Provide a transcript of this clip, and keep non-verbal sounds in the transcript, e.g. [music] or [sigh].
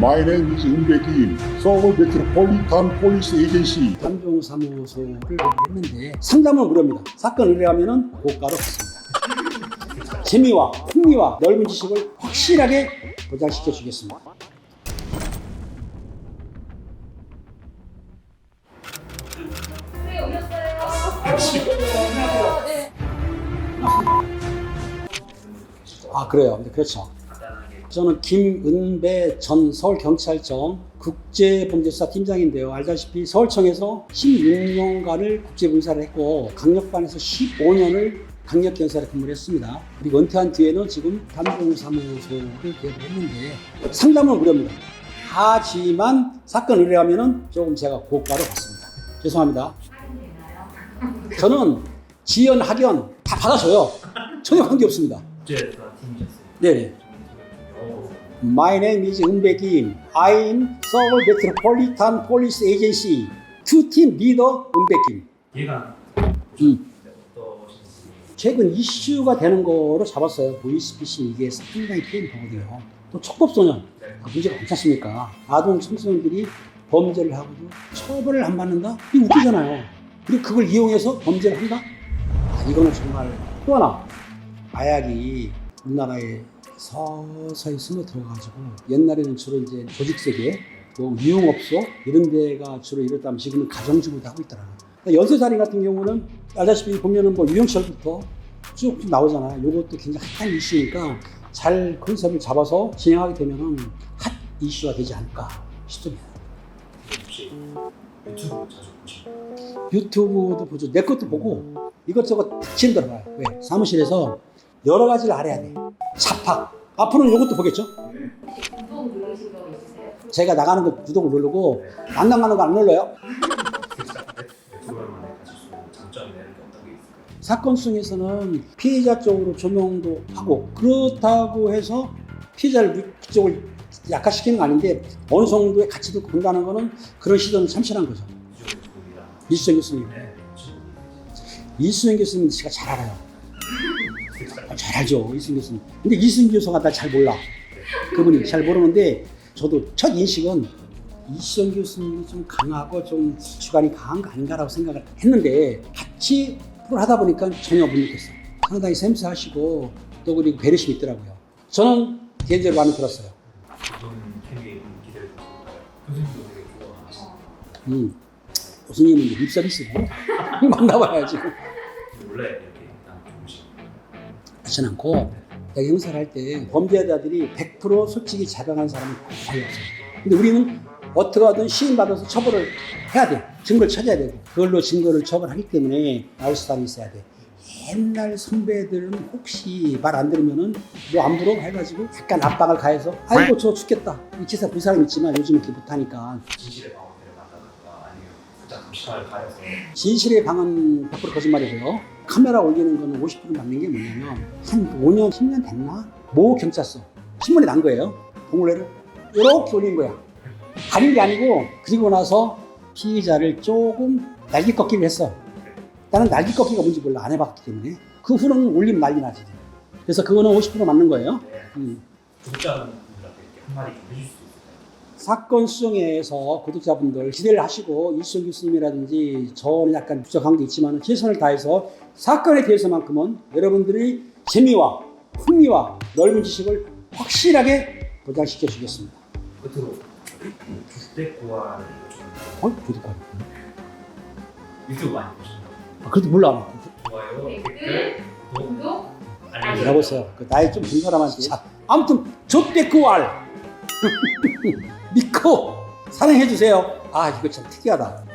My name is 은백이 서울 메트로폴리탄 폴리스 에이전시 감정 사무소를 했는데 상담은 무료입니다. 사건 의뢰하면은 고가로 받습니다. [laughs] 재미와 흥미와 넓은 지식을 확실하게 보장시켜 주겠습니다. 아 그래요. 네, 그렇죠. 저는 김은배 전 서울경찰청 국제범죄수사 팀장인데요. 알다시피 서울청에서 16년간을 국제분사를 했고 강력반에서 15년을 강력경찰에 근무를 했습니다. 그리고 은퇴한 뒤에는 지금 담봉사무소를 개업을 했는데 상담은 무료입니다. 하지만 사건 의뢰하면은 조금 제가 고가로 받습니다. 죄송합니다. 저는 지연, 학연 다 받아줘요. 전혀 관계 없습니다. 팀이셨어요. 네네. My name is 은백임. I'm Seoul Metropolitan Police Agency. 투팀 리더 은백임. 얘가 음. 최근 이슈가 되는 거로 잡았어요. 보이스피싱 이게 상당히 피해를 보거든요. 또 촉법소년. 그 문제가 괜찮습니까? 아동 청소년들이 범죄를 하고도 처벌을 안 받는다? 이거 웃기잖아요. 그리고 그걸 이용해서 범죄를 한다? 아, 이거는 정말 또 하나 마약이 우리나라에 서서히 스며 들어가지고 옛날에는 주로 이제 조직세계 또 유흥업소 이런 데가 주로 이랬다면 지금은 가정주부도 하고 있더라고요. 그러니까 연쇄 살인 같은 경우는 알다시피 보면은 뭐 유영철부터 쭉 나오잖아요. 이것도 굉장히 핫한 이슈니까 잘 컨셉을 잡아서 진행하게 되면은 핫 이슈가 되지 않을까 싶습니다. 혹시 유튜브 자주 보시나요? 유튜브도 보죠. 내 것도 보고 이것저것 닥치는 들어가요. 왜? 사무실에서 여러 가지를 알아야 돼. 잡학. 앞으로는 이것도 보겠죠? 혹시 구독 누르신 거 있으세요? 제가 나가는 거 구독을 누르고 안 나가는 거 안 눌러요. 유튜브를 만에 가질 수 있는 장점이나 이런 게 어떤 게 있을까요? 사건 속에서는 피해자 쪽으로 조명도 하고 그렇다고 해서 피해자를 그쪽을 약화시키는 거 아닌데 어느 정도의 가치도 본다는 거는 그런 시도는 참신한 거죠. 이수정 교수님. 네, 친구들이 이수정 교수님 제가 잘 알아요. 아, 잘 알죠, 이수정 교수님. 근데 이수정 교수가 나 잘 몰라. 그분이 잘 모르는데 저도 첫 인식은 이수정 교수님이 좀 강하고 좀 주관이 강한 거 아닌가라고 생각을 했는데 같이 프로를 하다 보니까 전혀 못 느꼈어요. 상당히 샘스하시고 또 그리고 배려심이 있더라고요. 저는 개인적으로 마음에 들었어요. 기대를 두실까요? 교수님도 되게 좋아하시는 음, 교수님은 이제 립서비스고 [laughs] 만나봐야지. 좋으신 그렇진 않고 내가 형사를 할 때 범죄자들이 100% 솔직히 자백하는 사람은 거의 없어요. 근데 우리는 어떻게 하든 시인받아서 처벌을 해야 돼. 증거를 찾아야 되고 그걸로 증거를 처벌하기 때문에 나올 수단이 있어야 돼. 옛날 선배들은 혹시 말 안 들으면은 뭐안 물어 해가지고 약간 압박을 가해서 아이고 저 죽겠다 이 기사 본 사람 있지만 요즘 이렇게 못하니까 살짝 감 시관을 가해서 진실의 방은 100% 거짓말이고요. 카메라 올리는 거는 50% 맞는 게 뭐냐면 한 5년, 10년 됐나? 모 경찰서 신문에 난 거예요. 봉우레를 이렇게 올린 거야. 가린 게 아니고 그리고 나서 피의자를 조금 날개 꺾기를 했어. 나는 날개 꺾기가 뭔지 몰라 안 해봤기 때문에 그 후는 올리면 난리 나지. 그래서 그거는 50% 맞는 거예요. 음. 구독자분들한테 이렇게 한마디 좀 해줄 수 있을까요? 사건 수정에서 구독자분들 기대를 하시고 이수정 교수님이라든지 저는 약간 부족한 게 있지만 최선을 다해서 사건에 대해서만큼은 여러분들이 재미와 흥미와 넓은 지식을 확실하게 보장시켜 주겠습니다. 끝으로 주택 고아를 좀 어? 구독하기. 유튜브 많이 보시나요? 아, 그래도 몰라. 좋아요, 댓글, 구독, 알림 여보세요. 그 나이 좀 든 사람한테. 자, 아무튼 좆대꾸알 [laughs] 믿고 사랑해 주세요. 아 이거 참 특이하다.